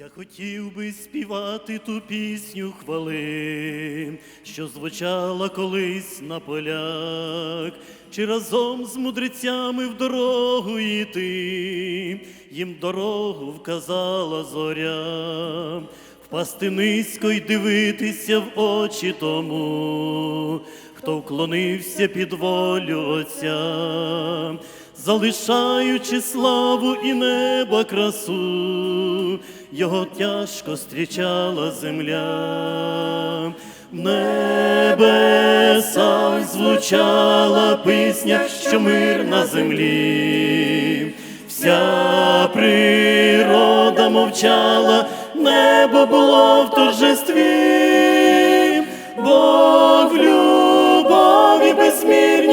Я хотів би співати ту пісню хвали, що звучала колись на полях, чи разом з мудрецями в дорогу йти, їм дорогу вказала зоря, впасти низько й дивитися в очі тому, хто вклонився під волю Отця, залишаючи славу і неба красу, його тяжко зустрічала земля. В небесах звучала пісня, що мир на землі. Вся природа мовчала, небо було в торжестві, Бог в любові безмірній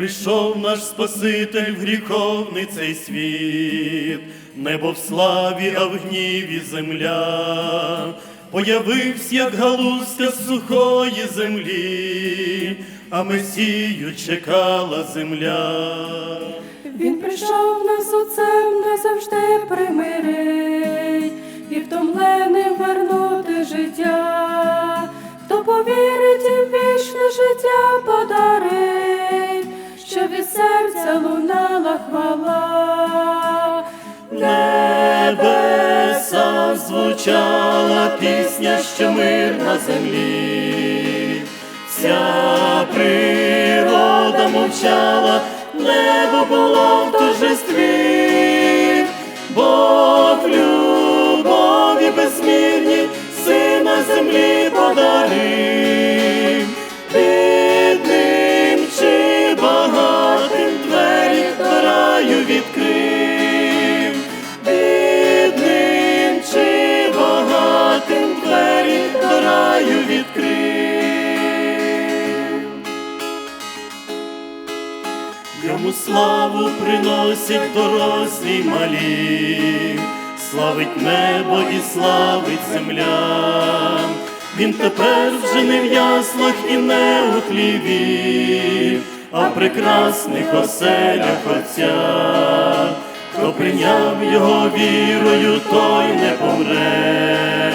прийшов наш Спаситель в гріховний цей світ, небо в славі, а в гніві земля, появився, як галузка сухої землі, а Месію чекала земля. Він прийшов нас отцем назавжди примирить лунала хвала. В небесах звучала пісня, що мир на землі, вся природа мовчала, небо було в торжестві, Бог в любові безмірній сина землі подарив, Йому славу приносять дорослі й малі, славить небо і славить земля. Він тепер вже не в яслах і не у хліві, а в прекрасних оселях Отця. Хто прийняв його вірою, той не помре,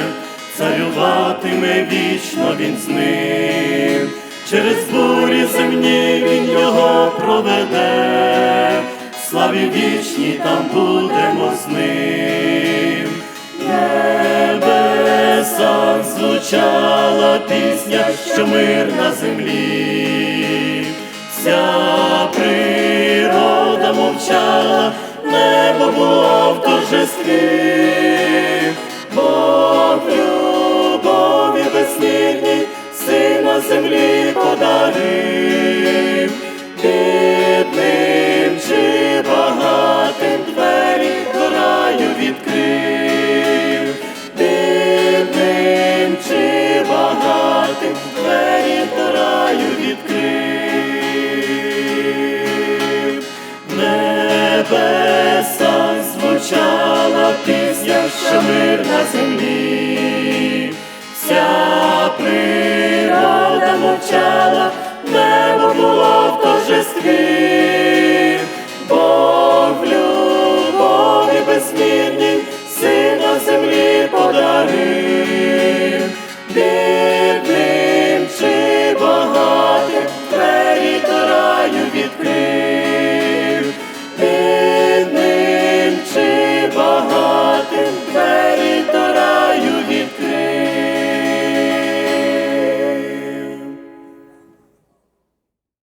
царюватиме вічно він з ним. Через бурі земні він його проведе, славі вічній там будемо з ним. Небесах звучала пісня, що мир на землі, вся природа мовчала, небо було в торжестві, землі подарив, бідним чи багатим двері до раю відкрив, бідним чи багатим двері до раю відкрив. В небесах звучала пісня, що мир на землі, наречена, небо було в торжестві, Бог в любові безмірній, сина землі подарив.